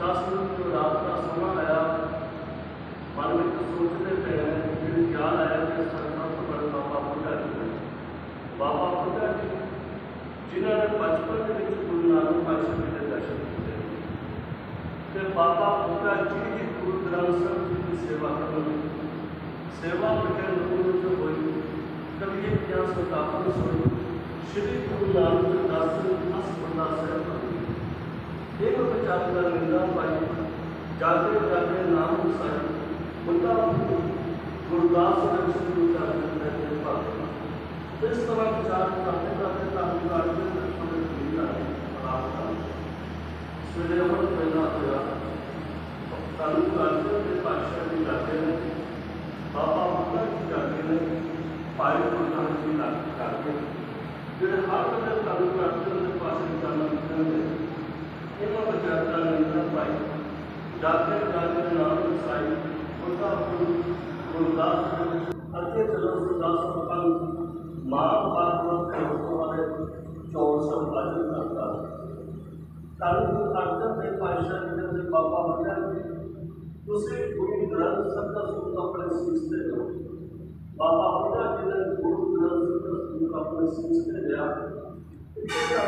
کو رات کا سونا آیا آیا من میں تو تو سوچتے پہ پھر خیال کہ بڑے بابا بابا جی جی جنہوں نے بچپن کے گرو نانک کے درشن بابا جی کی گرو گرنتھ صاحب جی کی سیوا کرنی سیوا جو ہوئی کبھی شری گرو نانک دس صاحب ایک بچار پائی جا کے نام سر بتا گردی چارج کرتے ہیں جس طرح کرتے کرتے ترجنگ سی امت پہلا ترقی پاشا کے بابا فکر جی جا کے پائی گروپ کرتے ہیں ہر ترو ارجن کے پاس ਇਹਨਾਂ ਪਾਈ ਜਾਤੇ ਜਾਤੇ ਨਾਮ ਸਾਈ ਗੁਰਦਾਸ ਅਤੇ ਮਾਂ ਵਾਲੇ ਚੋਰ ਕਰਦਾ ਅਰਜਨ ਦੇ ਦੇ ਪਾਸ਼ਾ ਬਾਬਾ ਹੁੰਦਾ ਦਾ اپنے بابا برا جی نے گھر سے دیا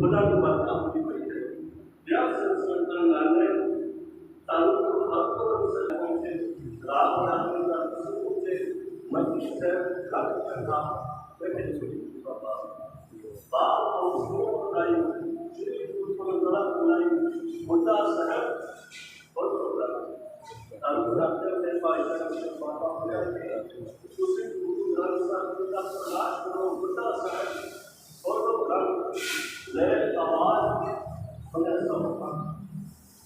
मुलांनी मात्र आपली पाहिजे या संस्था नारायण तालुका हातोडचे रामनाथांचा सुपूचे मनुष्य कार्यकर्ता प्रकट बाबा बाप सोडाई श्री उत्पन्नला नाही मोठा सह बरोबर तालुका राज्याचे पाहिजे बाबा आपल्या सुश्री गुरु ग्रंथ साहेबांचा प्रकाश करून मोठा सह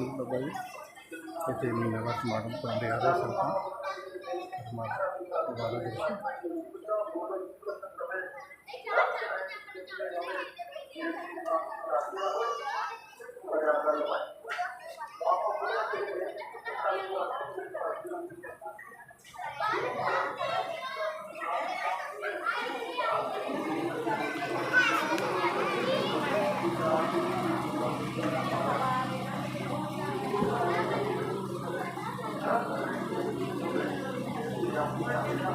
ಸಂತಾನ ಬಾಯಿ ಮತ್ತು ನಿವಾಸ ಮಾಡುವಂಥ ಒಂದು ಯಾವುದೇ ಸಂತಾನ ಮಾಡಿ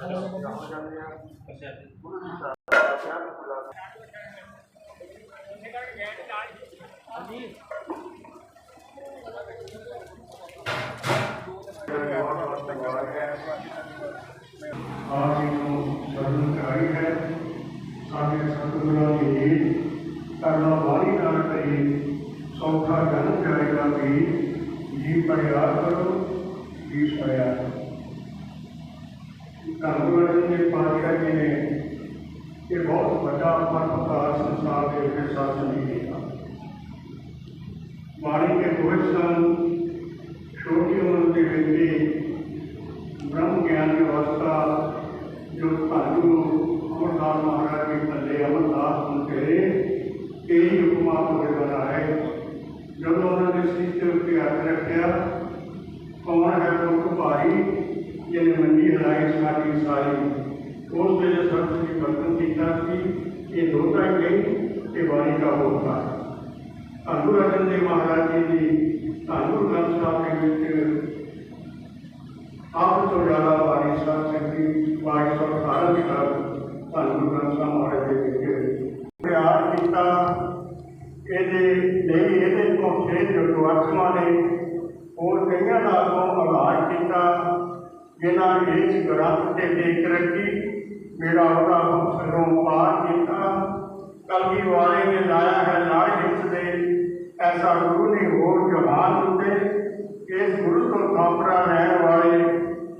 سب ستگا کی ترنا بانی کرے گا بھی جی پر کرو جی جیش کرو گا گرو ارجنگ پاشا جی نے یہ بہت واقع انسان کے ساتھ نہیں باڑی ایک سن چھوٹی ان کے برہم گیانس کا امرنا مہاراج کے بلے امرناس ہوں گے یہی رکما ہوئے بنا ہے جب انہوں نے سی کے اوپر آگے رکھا کون ہے روپاری یہ نے منڈی لائے ساری ساری استن کیا گئی کہ باری کا ہوتا گور ارجن دیو مہاراج جی گرن آپ تو زیادہ باری طرف تانور گور صاحب مہاراج پر اور آگاش کیا میرا ایک گرام سے دیکھ رکھی میرا ہوتا ہم پار دیتا کل بھی والے میں لایا ہے لا جس نے ایسا گروہ نے ہو جہاں دوتے اس گروہ تو کھاپرا رہے والے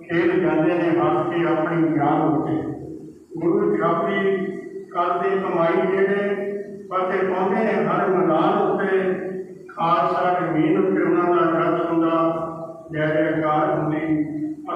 کھیل جاندے نے ہاتھ کی اپنی جان ہوتے گروہ جاپی کرتے کمائی کے پتے پہنے نے ہر مدان ہوتے خاصہ کمین کے انہوں نے جاتا سندہ جہرے کار ہوں ہیں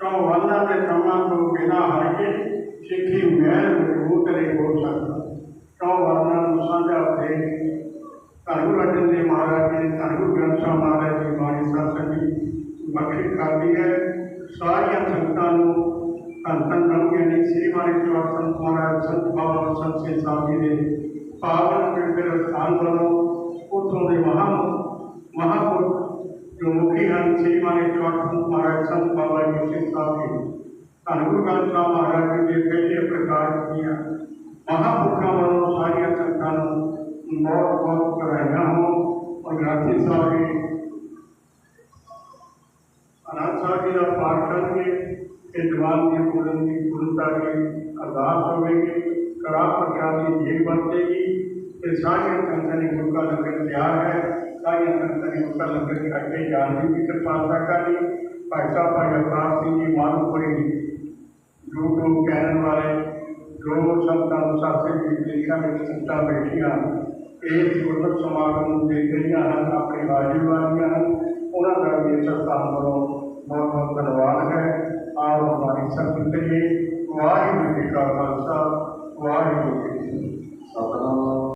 چوہر نے سما تو کہنا ہے کہ شکی محل کرے ہو سکتا ہے مساجا تھے گور ارجن دیو مہاراج جی سر گور گرن شاہ مہاراج شیم سات بکری کر دی ہے سارا جگتوں کو شری مایک چوٹسنت مہاراج سنت بابا سنتھا جی نے پاون کیرتن استھان وغیرہ اتوار مہا مہاپور جو مکھی ہیں شری مایک چوٹسن مہاراج سنت بابا جی مہاراجی کہ پرکار کی مہا پورا ملوں ساری کنگانا ہو گی آنند ساحب جی کا پاٹھ کر کے اردا ہوا کی ساری جگہ منگا لگنے تیار ہے ساری لگنے اٹھے جا رہی کریں گے پہلے صاحب اوتار سر مال ہوئے یو کہنے والے جو سنت ساتھی بیٹھیاں یہ سورت سماگم دیکھ رہی ہیں اپنے آشروایاں ہیں انہوں کا بھی سستاؤں پر بہت بہت دنواد ہے آپ ہماری سب دیکھیں واحر جی کا خالصہ واحر جی کی مان